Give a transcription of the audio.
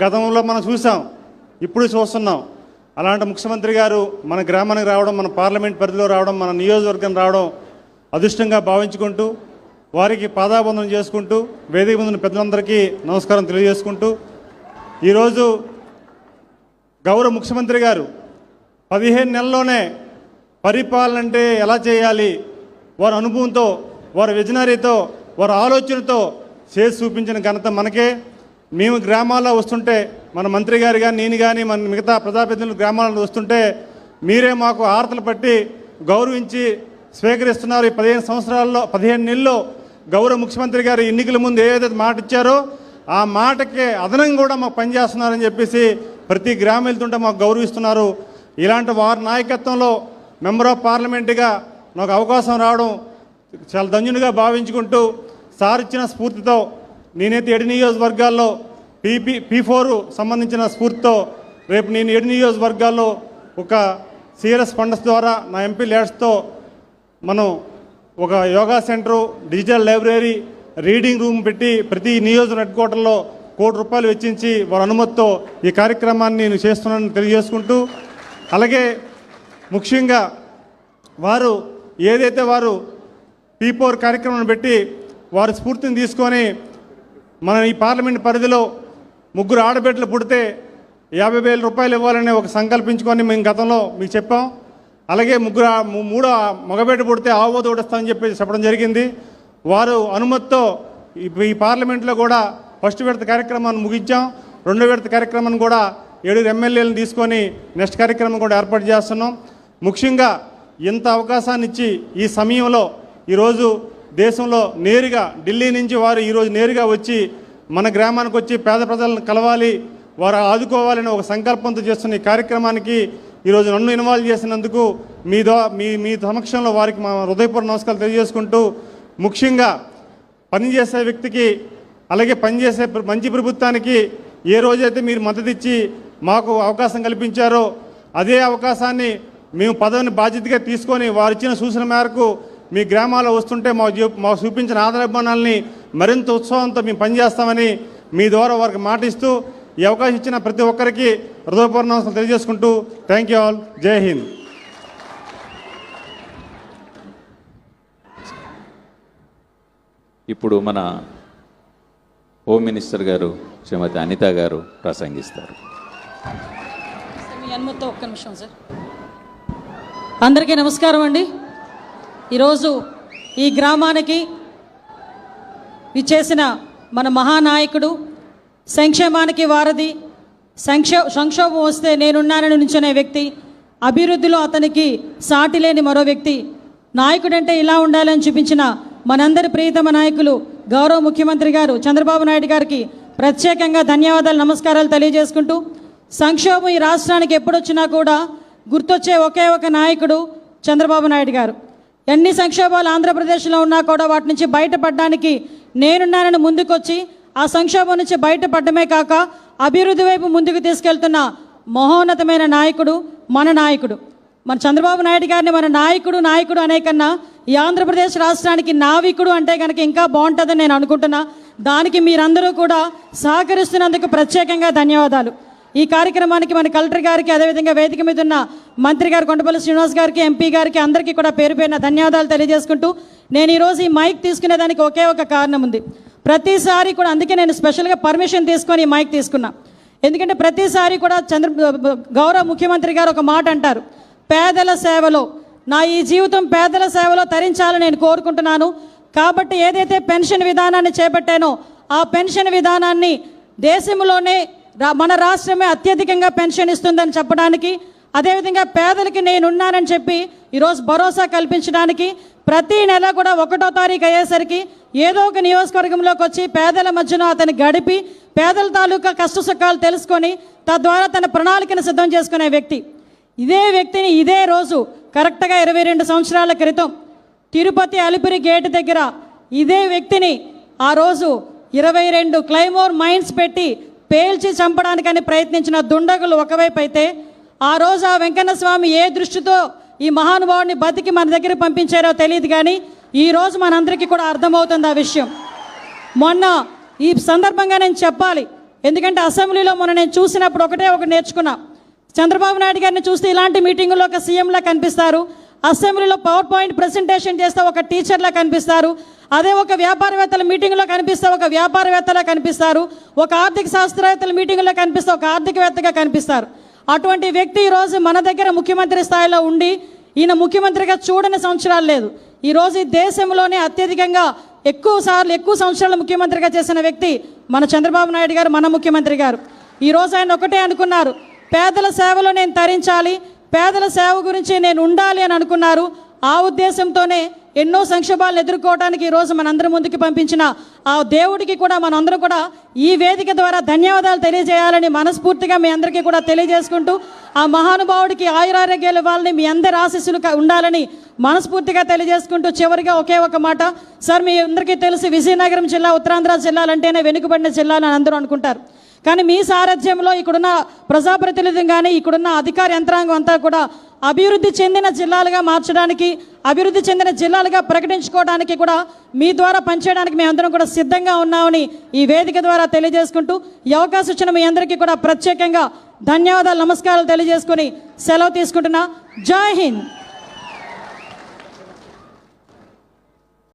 గతంలో మనం చూసాం ఇప్పుడు చూస్తున్నాం. అలాంటి ముఖ్యమంత్రి గారు మన గ్రామానికి రావడం మన పార్లమెంట్ పరిధిలో రావడం మన నియోజకవర్గం రావడం అదృష్టంగా భావించుకుంటూ వారికి పాదాబంధనం చేసుకుంటూ వేదిక ముందున్న పెద్దలందరికీ నమస్కారం తెలియజేసుకుంటూ ఈరోజు గౌరవ ముఖ్యమంత్రి గారు పదిహేను నెలల్లోనే పరిపాలన అంటే ఎలా చేయాలి వారి అనుభవంతో వారి విజనరీతో వారి ఆలోచనతో చేసి చూపించిన ఘనత మనకే. మేము గ్రామాల్లో వస్తుంటే మన మంత్రి గారు కానీ నేను కానీ మన మిగతా ప్రజాప్రతినిధులు గ్రామాల్లో వస్తుంటే మీరే మాకు ఆరతలు పట్టి గౌరవించి స్వీకరిస్తున్నారు. ఈ పదిహేను సంవత్సరాల్లో పదిహేను నెలల్లో గౌరవ ముఖ్యమంత్రి గారు ఎన్నికల ముందు ఏదైతే మాట ఇచ్చారో ఆ మాటకి అదనంగా కూడా మాకు పనిచేస్తున్నారని చెప్పేసి ప్రతి గ్రామం వెళ్తుంటే మాకు గౌరవిస్తున్నారు. ఇలాంటి వారి నాయకత్వంలో మెంబర్ ఆఫ్ పార్లమెంట్గా నాకు అవకాశం రావడం చాలా ధన్యునిగా భావించుకుంటూ సార్ ఇచ్చిన స్ఫూర్తితో నేనైతే ఏడు నియోజకవర్గాల్లో పీపీ పీ ఫోర్ సంబంధించిన స్ఫూర్తితో రేపు నేను ఏడు నియోజకవర్గాల్లో ఒక సిఆర్ఎస్ ఫండ్స్ ద్వారా నా ఎంపీ ల్యాడ్స్తో మనం ఒక yoga centre digital library reading room పెట్టి ప్రతి నియోజక హెడ్ క్వార్టర్లో కోటి రూపాయలు వెచ్చించి వారి అనుమతితో ఈ కార్యక్రమాన్ని నేను చేస్తున్నానని తెలియజేసుకుంటూ అలాగే ముఖ్యంగా వారు ఏదైతే వారు పీపోర్ కార్యక్రమం పెట్టి వారి స్ఫూర్తిని తీసుకొని మన ఈ పార్లమెంట్ పరిధిలో ముగ్గురు ఆడబిడ్డలు పుడితే యాభై వేల రూపాయలు ఇవ్వాలని ఒక సంకల్పించుకొని మేము గతంలో మీకు చెప్పాం. అలాగే ముగ్గురు మూడో మగబిడ్డ పుడితే ఆవో తోడిస్తామని చెప్పి చెప్పడం జరిగింది. వారు అనుమతితో ఈ ఈ పార్లమెంట్లో కూడా ఫస్ట్ విడత కార్యక్రమాన్ని ముగించాం. రెండో విడత కార్యక్రమాన్ని కూడా ఏడుగురు ఎమ్మెల్యేలను తీసుకొని నెక్స్ట్ కార్యక్రమం కూడా ఏర్పాటు చేస్తున్నాం. ముఖ్యంగా ఇంత అవకాశాన్ని ఇచ్చి ఈ సమయంలో ఈరోజు దేశంలో నేరుగా ఢిల్లీ నుంచి వారు ఈరోజు నేరుగా వచ్చి మన గ్రామానికి వచ్చి పేద ప్రజలను కలవాలి వారు ఆదుకోవాలని ఒక సంకల్పంతో చేస్తున్న ఈ కార్యక్రమానికి ఈరోజు నన్ను ఇన్వాల్వ్ చేసినందుకు మీ దో మీ మీ సమక్షంలో వారికి మా హృదయపూర్వ నమస్కారాలు తెలియజేసుకుంటూ ముఖ్యంగా పనిచేసే వ్యక్తికి అలాగే పనిచేసే మంచి ప్రభుత్వానికి ఏ రోజైతే మీరు మద్దతు ఇచ్చి మాకు అవకాశం కల్పించారో అదే అవకాశాన్ని మేము పదవిని బాధ్యతగా తీసుకొని వారు ఇచ్చిన సూచన మేరకు మీ గ్రామాల్లో వస్తుంటే మా జీ- మాకు చూపించిన ఆదరాభిమానాల్ని మరింత ఉత్సాహంతో మేము పనిచేస్తామని మీ ద్వారా వారికి మాటిస్తూ ఈ అవకాశం ఇచ్చిన ప్రతి ఒక్కరికి హృదయపూర్వ నమస్కారం తెలియజేసుకుంటూ థ్యాంక్ యూ ఆల్ జై హింద్ ఇప్పుడు మన హోమ్ మినిస్టర్ గారు శ్రీమతి అనిత గారు ప్రసంగిస్తారు. సార్, మీ అనుమతితో ఒక్క నిమిషం సార్. అందరికీ నమస్కారం అండి. ఈరోజు ఈ గ్రామానికి ఇచ్చేసిన మన మహానాయకుడు సంక్షేమానికి వారధి సంక్షో సంక్షోభం వస్తే నేనున్నానని నుంచునే వ్యక్తి అభివృద్ధిలో అతనికి సాటి లేని మరో వ్యక్తి నాయకుడంటే ఇలా ఉండాలని చూపించిన మనందరి ప్రియతమ నాయకులు గౌరవ ముఖ్యమంత్రి గారు చంద్రబాబు నాయుడు గారికి ప్రత్యేకంగా ధన్యవాదాలు నమస్కారాలు తెలియజేసుకుంటూ సంక్షోభం ఈ రాష్ట్రానికి ఎప్పుడొచ్చినా కూడా గుర్తొచ్చే ఒకే ఒక నాయకుడు చంద్రబాబు నాయుడు గారు. ఎన్ని సంక్షోభాలు ఆంధ్రప్రదేశ్లో ఉన్నా కూడా వాటి నుంచి బయటపడడానికి నేనున్నానని ముందుకొచ్చి ఆ సంక్షోభం నుంచి బయటపడమే కాక అభివృద్ధి వైపు ముందుకు తీసుకెళ్తున్న మహోన్నతమైన నాయకుడు మన నాయకుడు. మన చంద్రబాబు నాయుడు గారిని మన నాయకుడు నాయకుడు అనే కన్నా ఈ ఆంధ్రప్రదేశ్ రాష్ట్రానికి నావికుడు అంటే కనుక ఇంకా బాగుంటుందని నేను అనుకుంటున్నా. దానికి మీరందరూ కూడా సహకరిస్తున్నందుకు ప్రత్యేకంగా ధన్యవాదాలు. ఈ కార్యక్రమానికి మన కలెక్టర్ గారికి అదేవిధంగా వేదిక మీద ఉన్న మంత్రి గారు కొండపల్లి శ్రీనివాస్ గారికి ఎంపీ గారికి అందరికీ కూడా పేరు పేరున ధన్యవాదాలు తెలియజేసుకుంటూ నేను ఈరోజు ఈ మైక్ తీసుకునేదానికి ఒకే ఒక కారణం ఉంది. ప్రతిసారి కూడా అందుకే నేను స్పెషల్గా పర్మిషన్ తీసుకొని ఈ మైక్ తీసుకున్నా. ఎందుకంటే ప్రతిసారి కూడా చంద్ర గౌరవ ముఖ్యమంత్రి గారు ఒక మాట అంటారు. పేదల సేవలో నా ఈ జీవితం పేదల సేవలో తరించాలని నేను కోరుకుంటున్నాను. కాబట్టి ఏదైతే పెన్షన్ విధానాన్ని చేపట్టానో ఆ పెన్షన్ విధానాన్ని దేశంలోనే మన రాష్ట్రమే అత్యధికంగా పెన్షన్ ఇస్తుందని చెప్పడానికి అదేవిధంగా పేదలకి నేనున్నానని చెప్పి ఈరోజు భరోసా కల్పించడానికి ప్రతి నెల కూడా ఒకటో తారీఖు అయ్యేసరికి ఏదో ఒక నియోజకవర్గంలోకి వచ్చి పేదల మధ్యన అతను గడిపి పేదల తాలూకా కష్ట సుఖాలు తెలుసుకొని తద్వారా తన ప్రణాళికను సిద్ధం చేసుకునే వ్యక్తి. ఇదే వ్యక్తిని ఇదే రోజు కరెక్ట్గా ఇరవై రెండు సంవత్సరాల క్రితం తిరుపతి అలిపిరి గేటు దగ్గర ఇదే వ్యక్తిని ఆ రోజు ఇరవై రెండు క్లైమోర్ మైన్స్ పెట్టి పేల్చి చంపడానికని ప్రయత్నించిన దుండగులు ఒకవైపు అయితే ఆ రోజు ఆ వెంకన్న స్వామి ఏ దృష్టితో ఈ మహానుభావుడిని బతికి మన దగ్గర పంపించారో తెలియదు కానీ ఈ రోజు మనందరికీ కూడా అర్థమవుతుంది ఆ విషయం. మొన్న ఈ సందర్భంగా నేను చెప్పాలి. ఎందుకంటే అసెంబ్లీలో మొన్న నేను చూసినప్పుడు ఒకటే ఒకటి నేర్చుకున్నా. చంద్రబాబు నాయుడు గారిని చూస్తే ఇలాంటి మీటింగుల్లో ఒక సీఎంలా కనిపిస్తారు. అసెంబ్లీలో పవర్ పాయింట్ ప్రెసెంటేషన్ చేస్తే ఒక టీచర్లా కనిపిస్తారు. అదే ఒక వ్యాపారవేత్తల మీటింగ్లో కనిపిస్తే ఒక వ్యాపారవేత్తలా కనిపిస్తారు. ఒక ఆర్థిక శాస్త్రవేత్తల మీటింగ్లో కనిపిస్తే ఒక ఆర్థికవేత్తగా కనిపిస్తారు. అటువంటి వ్యక్తి ఈరోజు మన దగ్గర ముఖ్యమంత్రి స్థాయిలో ఉండి ఈయన ముఖ్యమంత్రిగా చూడని సంవత్సరాలు లేదు. ఈరోజు ఈ దేశంలోనే అత్యధికంగా ఎక్కువ సార్లు ఎక్కువ సంవత్సరాలు ముఖ్యమంత్రిగా చేసిన వ్యక్తి మన చంద్రబాబు నాయుడు గారు మన ముఖ్యమంత్రి గారు. ఈరోజు ఆయన ఒకటే అనుకున్నారు. పేదల సేవలో నేను తరించాలి పేదల సేవ గురించి నేను ఉండాలి అని అనుకున్నారు. ఆ ఉద్దేశంతోనే ఎన్నో సంక్షోభాలను ఎదుర్కోవడానికి ఈరోజు మనందరి ముందుకు పంపించిన ఆ దేవుడికి కూడా మనందరం కూడా ఈ వేదిక ద్వారా ధన్యవాదాలు తెలియజేయాలని మనస్ఫూర్తిగా మీ అందరికీ కూడా తెలియజేసుకుంటూ ఆ మహానుభావుడికి ఆయురారోగ్యాలు ఇవ్వాలని మీ అందరి ఆశీస్సులు ఉండాలని మనస్ఫూర్తిగా తెలియజేసుకుంటూ చివరిగా ఒకే ఒక మాట. సార్ మీ అందరికీ తెలుసు విజయనగరం జిల్లా ఉత్తరాంధ్ర జిల్లాలంటేనే వెనుకబడిన జిల్లాలని అందరూ అనుకుంటారు. కానీ మీ సారథ్యంలో ఇక్కడున్న ప్రజాప్రతినిధులు కానీ ఇక్కడున్న అధికార యంత్రాంగం అంతా కూడా అభివృద్ధి చెందిన జిల్లాలుగా మార్చడానికి అభివృద్ధి చెందిన జిల్లాలుగా ప్రకటించుకోవడానికి కూడా మీ ద్వారా పనిచేయడానికి మేమందరం కూడా సిద్ధంగా ఉన్నామని ఈ వేదిక ద్వారా తెలియజేసుకుంటూ ఈ అవకాశం ఇచ్చిన మీ అందరికీ కూడా ప్రత్యేకంగా ధన్యవాదాలు నమస్కారాలు తెలియజేసుకుని సెలవు తీసుకుంటున్నా. జై హింద్!